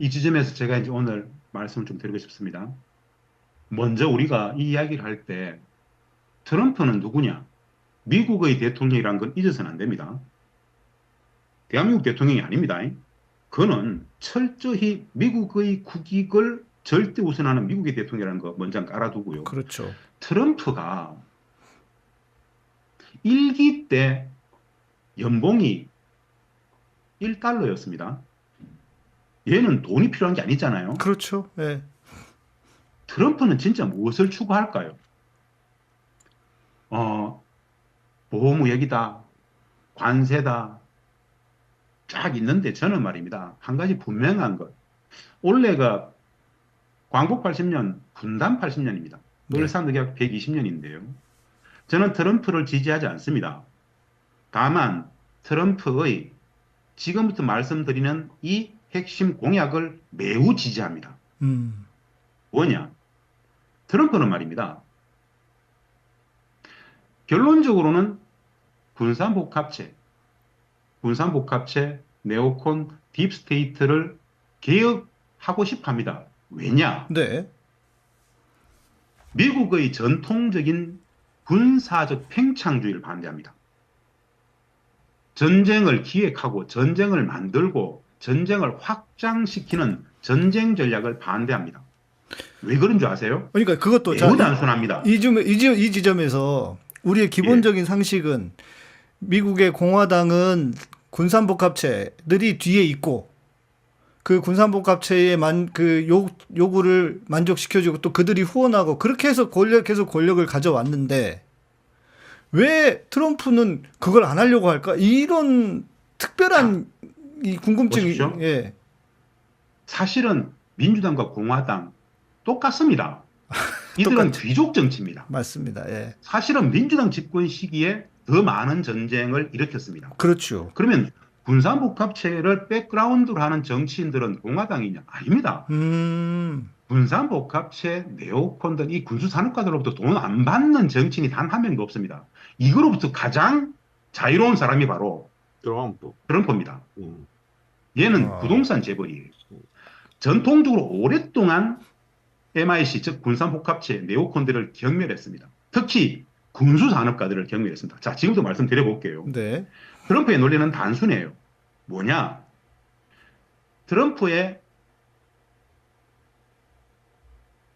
이 지점에서 제가 이제 오늘 말씀을 좀 드리고 싶습니다. 먼저 우리가 이 이야기를 할 때 트럼프는 누구냐? 미국의 대통령이란 건 잊어서는 안 됩니다. 대한민국 대통령이 아닙니다. 그는 철저히 미국의 국익을 절대 우선하는 미국의 대통령이라는 거 먼저 깔아두고요. 그렇죠. 트럼프가 일기 때 연봉이 1달러였습니다. 얘는 돈이 필요한 게 아니잖아요. 그렇죠. 예. 트럼프는 진짜 무엇을 추구할까요? 어, 보호무역이다, 관세다, 쫙 있는데 저는 말입니다. 한 가지 분명한 것. 올해가 광복 80년, 분단 80년입니다. 네. 을산도 계약 120년인데요. 저는 트럼프를 지지하지 않습니다. 다만 트럼프의 지금부터 말씀드리는 이 핵심 공약을 매우 지지합니다. 음. 뭐냐? 트럼프는 말입니다. 결론적으로는 군산복합체, 군산복합체, 네오콘, 딥스테이트를 개혁하고 싶어 합니다. 왜냐? 네. 미국의 전통적인 군사적 팽창주의를 반대합니다. 전쟁을 기획하고 전쟁을 만들고 전쟁을 확장시키는 전쟁 전략을 반대합니다. 왜 그런 줄 아세요? 그러니까 그것도 자, 매우 단순합니다. 이, 점, 이, 지- 이 지점에서 우리의 기본적인 상식은 미국의 공화당은 군산복합체들이 뒤에 있고 그 군산복합체의 만, 그 요, 요구를 만족시켜주고 또 그들이 후원하고 그렇게 해서 권력, 계속 권력을 가져왔는데 왜 트럼프는 그걸 안 하려고 할까? 이런 특별한 이 궁금증이 보십시오. 예. 사실은 민주당과 공화당 똑같습니다. 이들은. 귀족 정치입니다. 맞습니다. 예. 사실은 민주당 집권 시기에 더 많은 전쟁을 일으켰습니다. 그렇죠. 그러면 군산복합체를 백그라운드로 하는 정치인들은 공화당이냐? 아닙니다. 음. 군산복합체, 네오콘 등이 군수산업가들로부터 돈 안 받는 정치인이 단 한 명도 없습니다. 이거로부터 가장 자유로운 사람이 바로 트럼프. 트럼프입니다. 음. 얘는 아. 부동산 재벌이에요. 전통적으로 오랫동안 MIC, 즉 군산복합체, 네오콘들을 경멸했습니다. 특히 군수 산업가들을 경멸했습니다. 자, 지금부터 말씀드려볼게요. 네. 트럼프의 논리는 단순해요. 뭐냐? 트럼프의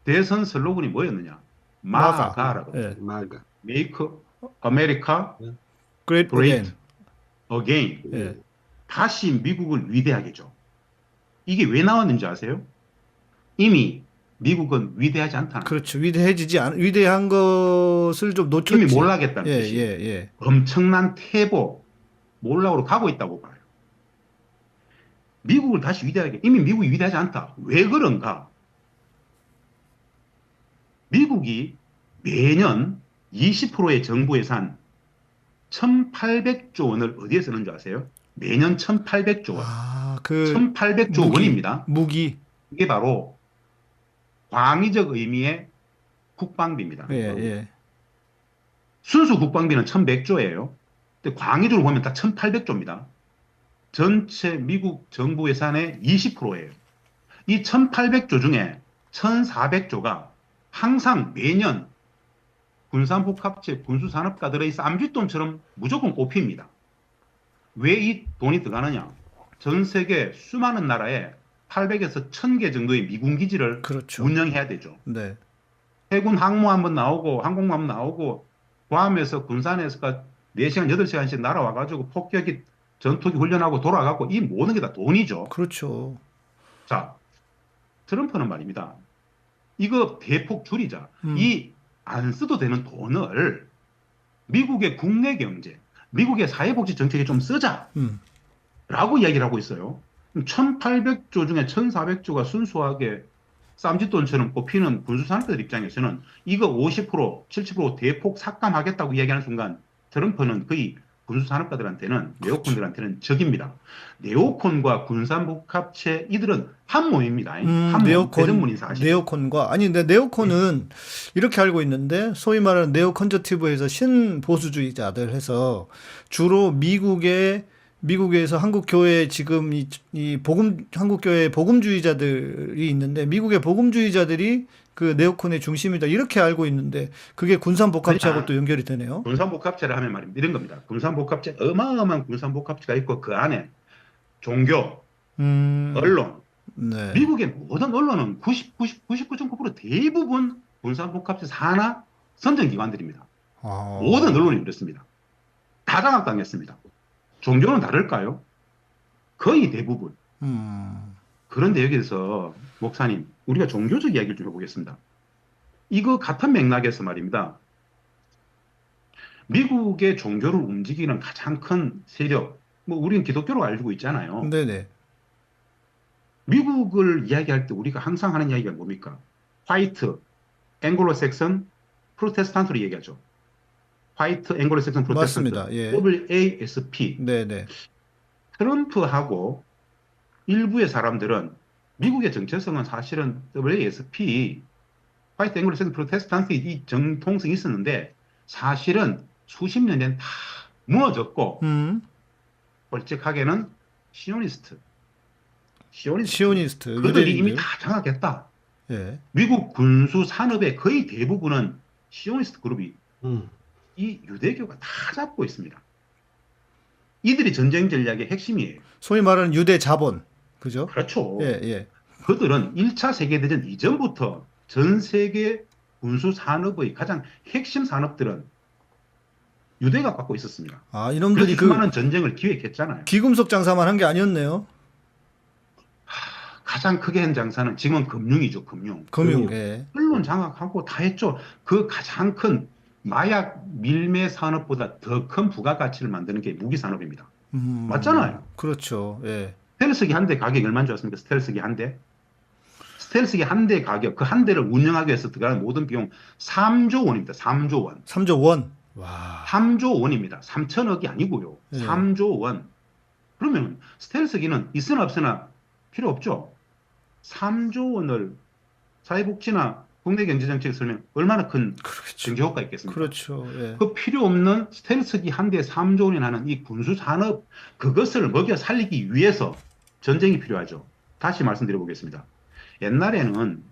대선 슬로건이 뭐였느냐? 마가. 마가라고. 예. 마가. Make America Great Great again. Again. 예. 다시 미국을 위대하게 줘. 이게 왜 나왔는지 아세요? 이미 미국은 위대하지 않다는. 그렇죠. 위대해지지 않 위대한 것을 좀 놓쳤지. 이미 몰락했다는 예, 뜻이에요. 예, 예. 엄청난 태보, 몰락으로 가고 있다고 봐요. 미국을 다시 위대하게, 이미 미국이 위대하지 않다. 왜 그런가? 미국이 매년 20%의 정부 예산 1,800조 원을 어디에 쓰는 줄 아세요? 매년 1,800조 원. 아, 그 1,800조 무기. 원입니다. 무기. 이게 바로 광의적 의미의 국방비입니다. 예, 예. 순수 국방비는 1100조예요. 근데 광의적으로 보면 딱 1800조입니다. 전체 미국 정부 예산의 20%예요. 이 1800조 중에 1400조가 항상 매년 군산복합체 군수산업가들의 쌈짓돈처럼 무조건 꼽힙니다. 왜 이 돈이 들어가느냐? 전 세계 수많은 나라에 800에서 1000개 정도의 미군 기지를 그렇죠. 운영해야 되죠. 네. 해군 항모 한번 나오고 항공모 한번 나오고 괌에서 군산에서가 4시간 8시간씩 날아와 가지고 폭격기 전투기 훈련하고 돌아가고 이 모든 게 다 돈이죠. 그렇죠. 자 트럼프는 말입니다. 이거 대폭 줄이자. 음. 이안 써도 되는 돈을 미국의 국내 경제, 미국의 사회복지 정책에 좀 쓰자. 음. 라고 이야기를 하고 있어요. 1800조 중에 1400조가 순수하게 쌈짓돈처럼 꼽히는 군수산업들 입장에서는 이거 50%, 70% 대폭 삭감하겠다고 이야기하는 순간 트럼프는 거의 군수 산업가들한테는 네오콘들한테는 적입니다. 네오콘과 군산복합체 이들은 한 모임입니다. 음, 한. 네오콘. 네오콘과 아니 근데 네오콘은 이렇게 알고 있는데 소위 말하는 네오 컨저티브에서 신보수주의자들 해서 주로 미국의 미국에서 한국 교회 지금 이, 이 복음 한국 교회 복음주의자들이 있는데 미국의 복음주의자들이 그 네오콘의 중심이다 이렇게 알고 있는데 그게 군산 복합체하고 아니야. 또 연결이 되네요. 군산복합체를 하면 말입니다. 이런 겁니다. 군산복합체 어마어마한 군산복합체가 있고 그 안에 종교, 음, 언론, 네. 미국의 모든 언론은 90, 90, 99.9% 대부분 군산복합체 산하 선정기관들입니다. 아, 모든 언론이 그렇습니다. 다 장악당했습니다. 종교는 다를까요? 거의 대부분. 음, 그런데 여기서 목사님, 우리가 종교적 이야기를 좀 해보겠습니다. 이거 같은 맥락에서 말입니다. 미국의 종교를 움직이는 가장 큰 세력, 뭐 우리는 기독교로 알고 있잖아요. 네네. 미국을 이야기할 때 우리가 항상 하는 이야기가 뭡니까? 화이트, 앵글로색슨, 프로테스탄트로 얘기하죠. 화이트, 앵글로색슨, 프로테스탄트. 예. WASP. 네네. 트럼프하고 일부의 사람들은 미국의 정체성은 사실은 WASP, 화이트 앵글로색슨 프로테스탄트 이 정통성이 있었는데 사실은 수십 년 전 다 무너졌고 음, 솔직하게는 시오니스트. 시오니스트. 시오니스트. 그들이 이미 유대인들. 다 장악했다. 예. 미국 군수 산업의 거의 대부분은 시오니스트 그룹이 음. 이 유대교가 다 잡고 있습니다. 이들이 전쟁 전략의 핵심이에요. 소위 말하는 유대 자본. 그죠? 그렇죠. 예, 예. 그들은 1차 세계대전 이전부터 전 세계 군수 산업의 가장 핵심 산업들은 유대가 갖고 있었습니다. 아, 이놈들이 그 수많은 전쟁을 기획했잖아요. 기금속 장사만 한 게 아니었네요. 가장 크게 한 장사는 지금은 금융이죠, 금융. 금융. 금융. 예. 언론 장악하고 다 했죠. 그 가장 큰 마약 밀매 산업보다 더 큰 부가가치를 만드는 게 무기 산업입니다. 음, 맞잖아요. 그렇죠. 예. 스텔스기 한 대 가격이 얼마인 줄 아십니까? 스텔스기 한 대. 스텔스기 한 대 가격, 그 한 대를 운영하기 위해서 들어가는 모든 비용 3조 원입니다. 3조 원. 3조 원. 와. 3조 원입니다. 3천억이 아니고요. 네. 3조 원. 그러면 스텔스기는 있으나 없으나 필요 없죠. 3조 원을 사회복지나 국내 경제정책에 쓰면 얼마나 큰 그렇죠. 경제 효과가 있겠습니까? 그렇죠. 예. 그 필요 없는 스텔스기 한 대에 3조 원이 나는 이 군수 산업 그것을 먹여 살리기 위해서 전쟁이 필요하죠. 다시 말씀드려 보겠습니다. 옛날에는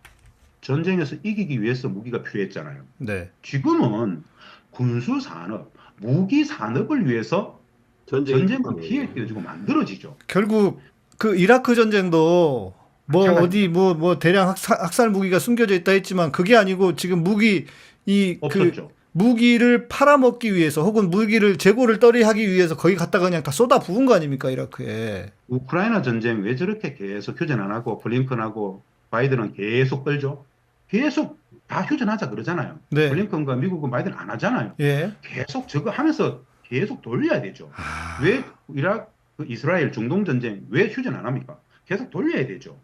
전쟁에서 이기기 위해서 무기가 필요했잖아요. 네. 지금은 군수 산업, 무기 산업을 위해서 전쟁 전쟁은 기획되어지고 만들어지죠. 결국 그 이라크 전쟁도 뭐 마찬가지. 어디 뭐뭐 대량 학살, 학살 무기가 숨겨져 있다 했지만 그게 아니고 지금 무기 이 그. 무기를 팔아먹기 위해서 혹은 무기를 재고를 떨이하기 위해서 거기 갖다가 그냥 다 쏟아 부은 거 아닙니까 이라크에. 우크라이나 전쟁 왜 저렇게 계속 휴전 안 하고 블링컨하고 바이든은 계속 끌죠? 계속 다 휴전하자 그러잖아요. 네. 블링컨과 미국은 바이든 안 하잖아요. 예. 계속 저거 하면서 계속 돌려야 되죠. 아, 왜 이라크, 그 이스라엘 중동 전쟁 왜 휴전 안 합니까? 계속 돌려야 되죠.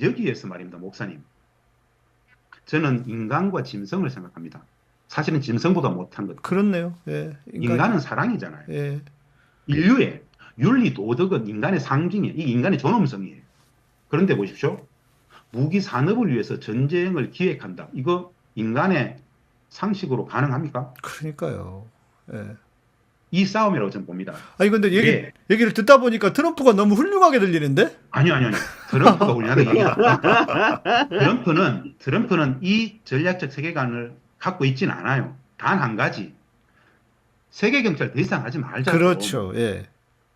여기에서 말입니다, 목사님. 저는 인간과 짐승을 생각합니다. 사실은 짐승보다 못한 것. 그렇네요. 예. 인간, 인간 은 사랑이잖아요. 예. 인류의 윤리 도덕은 인간의 상징이에요. 이 인간의 존엄성이에요. 그런데 보십시오. 무기 산업을 위해서 전쟁을 기획한다. 이거 인간의 상식으로 가능합니까? 그러니까요. 예. 이 싸움이라고 저는 봅니다. 아니 근데 얘기 예. 얘기를 듣다 보니까 트럼프가 너무 훌륭하게 들리는데? 아니요, 아니요, 아니요. 트럼프가 훌륭하다 얘기합니다. 트럼프는, 트럼프는 이 전략적 세계관을 갖고 있지는 않아요. 단 한 가지. 세계 경찰 더 이상 하지 말자. 좀. 그렇죠. 예.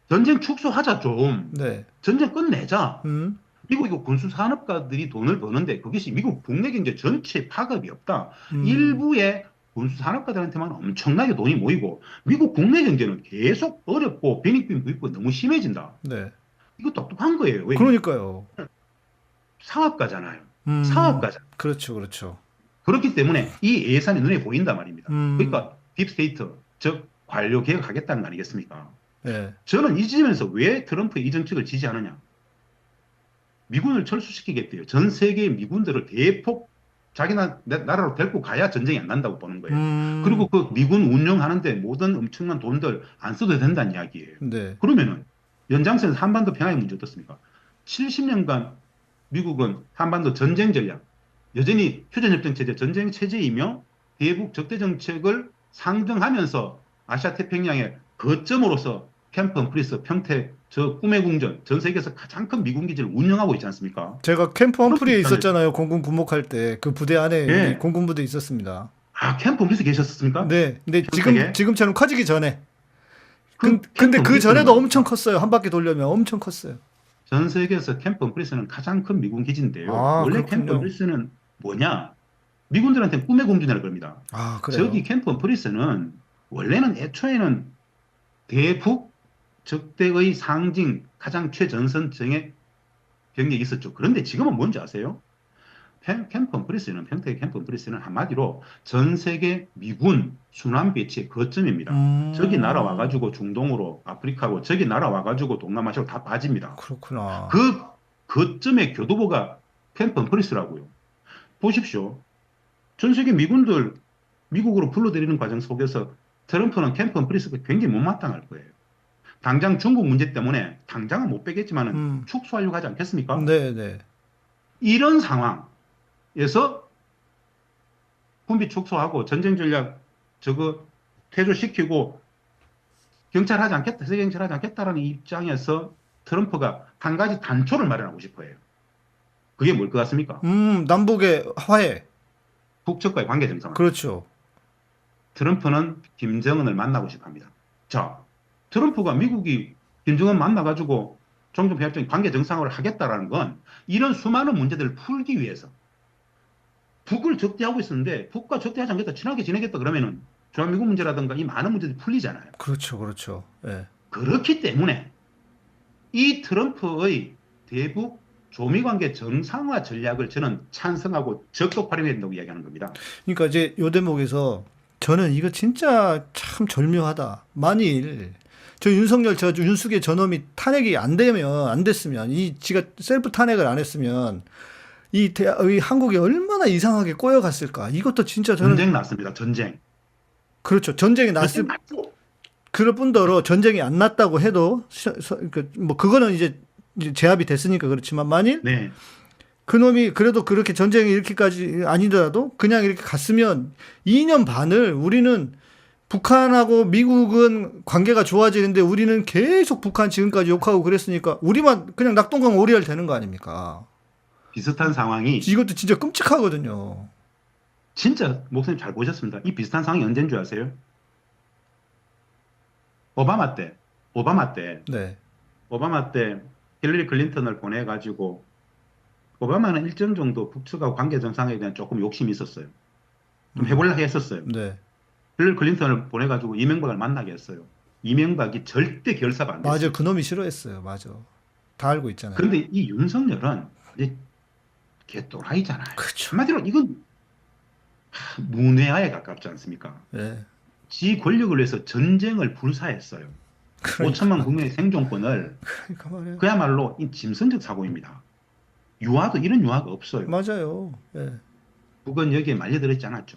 전쟁 축소하자 좀. 네. 전쟁 끝내자. 음. 미국 이거 군수 산업가들이 돈을 버는데 그것이 미국 국내 경제 전체 파급이 없다. 음. 일부의 군수 산업가들한테만 엄청나게 돈이 모이고 미국 국내 경제는 계속 어렵고 빈익빈 부익고 너무 심해진다. 네. 이거 똑똑한 거예요. 왜? 그러니까요. 사업가잖아요. 음. 사업가잖아요. 그렇죠. 그렇죠. 그렇기 때문에 이 예산이 눈에 보인단 말입니다. 음. 그러니까 딥스테이트, 즉 관료 개혁하겠다는 거 아니겠습니까? 예. 저는 이 지점에서 왜 트럼프의 이 정책을 지지하느냐? 미군을 철수시키겠대요. 전 세계의 미군들을 대폭 자기 나, 나- 나라로 데리고 가야 전쟁이 안 난다고 보는 거예요. 음. 그리고 그 미군 운영하는데 모든 엄청난 돈들 안 써도 된다는 이야기예요. 네. 그러면은 연장선에서 한반도 평화의 문제 어떻습니까? 70년간 미국은 한반도 전쟁 전략, 여전히 휴전협정 체제, 전쟁 체제이며 대북 적대 정책을 상정하면서 아시아 태평양의 거점으로서 캠프 프리스 평택 저 꿈의 궁전 전 세계에서 가장 큰 미군 기지를 운영하고 있지 않습니까? 제가 캠프 험프리에. 있었잖아요. 공군 부목할 때 그 부대 안에 예. 우리 공군 부대 있었습니다. 아 캠프 프리스 계셨습니까? 네, 근데? 지금 지금처럼 커지기 전에. 근, 그 근데 그 전에도 프리스는 엄청 컸어요. 한 바퀴 돌려면 엄청 컸어요. 전 세계에서 캠프 프리스는 가장 큰 미군 기지인데요. 아, 원래 그렇군요. 캠프 프리스는 뭐냐? 미군들한테 꿈의 궁전이라고 그럽니다. 아 그래요. 저기 캠프 프리스는 원래는 애초에는 대북 적대의 상징 가장 최전선 정예 병력이 있었죠. 그런데 지금은 뭔지 아세요? 캠- 캠프 프리스는 평택 캠프 프리스는 한마디로 전 세계 미군 순환 배치의 거점입니다. 음, 저기 날아와가지고 중동으로 아프리카고 저기 날아와가지고 동남아시아로 다 빠집니다. 그렇구나. 그 거점의 교도보가 캠프 프리스라고요. 보십시오. 전 세계 미군들 미국으로 불러들이는 과정 속에서 트럼프는 캠프 프리스가 굉장히 못마땅할 거예요. 당장 중국 문제 때문에 당장은 못 빼겠지만 은 음. 축소하려고 하지 않겠습니까? 네, 네. 이런 상황에서 군비 축소하고 전쟁 전략 저거 퇴조시키고 경찰하지 않겠다, 세계 경찰하지 않겠다라는 입장에서 트럼프가 한 가지 단초를 마련하고 싶어요. 그게 뭘 것 같습니까? 음, 남북의 화해. 북측과의 관계 정상. 그렇죠. 트럼프는 김정은을 만나고 싶어 합니다. 자, 트럼프가 미국이 김정은 만나가지고 종전협정 관계 정상화를 하겠다라는 건 이런 수많은 문제들을 풀기 위해서 북을 적대하고 있었는데 북과 적대하지 않겠다, 친하게 지내겠다 그러면은 주한미국 문제라든가 이 많은 문제들이 풀리잖아요. 그렇죠. 그렇죠. 예. 그렇기 때문에 이 트럼프의 대북 조미 관계 정상화 전략을 저는 찬성하고 적극 활용해야 된다고 이야기하는 겁니다. 그러니까 이제 요 대목에서 저는 이거 진짜 참 절묘하다. 만일 저 윤석열 저 윤숙의 저놈이 탄핵이 안 되면 안 됐으면 이 지가 셀프 탄핵을 안 했으면 이, 대, 이 한국이 얼마나 이상하게 꼬여갔을까. 이것도 진짜 저는 전쟁 났습니다. 전쟁. 그렇죠. 전쟁이 났을 전쟁 그럴 뿐더러 전쟁이 안 났다고 해도 그, 뭐 그거는 이제 이제 제압이 됐으니까 그렇지만 만일 네. 그놈이 그래도 그렇게 전쟁이 이렇게까지 아니더라도 그냥 이렇게 갔으면 2년 반을 우리는 북한하고 미국은 관계가 좋아지는데 우리는 계속 북한 지금까지 욕하고 그랬으니까 우리만 그냥 낙동강 오리알 되는 거 아닙니까? 비슷한 상황이 이것도 진짜 끔찍하거든요. 진짜 목사님 잘 보셨습니다. 이 비슷한 상황이 언제인 줄 아세요? 오바마 때, 오바마 때, 네. 오바마 때 힐러리 클린턴을 보내 가지고 오바마는 일정 정도 북측하고 관계 정상에 대한 조금 욕심이 있었어요. 좀 해보려고 했었어요. 네. 힐러리 클린턴을 보내가지고 이명박을 만나게 했어요. 이명박이 절대 결사가 안 됐어요. 맞아. 그놈이 싫어했어요. 맞아. 다 알고 있잖아요. 그런데 이 윤석열은 이제 개또라이잖아요. 그렇죠. 한마디로 이건 하, 문외아에 가깝지 않습니까? 네. 지 권력을 위해서 전쟁을 불사했어요. 그러니까, 5천만 국민의 생존권을 그러니까. 그야말로 이 짐승적 사고입니다. 유화도 이런 유화가 없어요. 맞아요. 예. 북은 여기에 말려들었지 않았죠.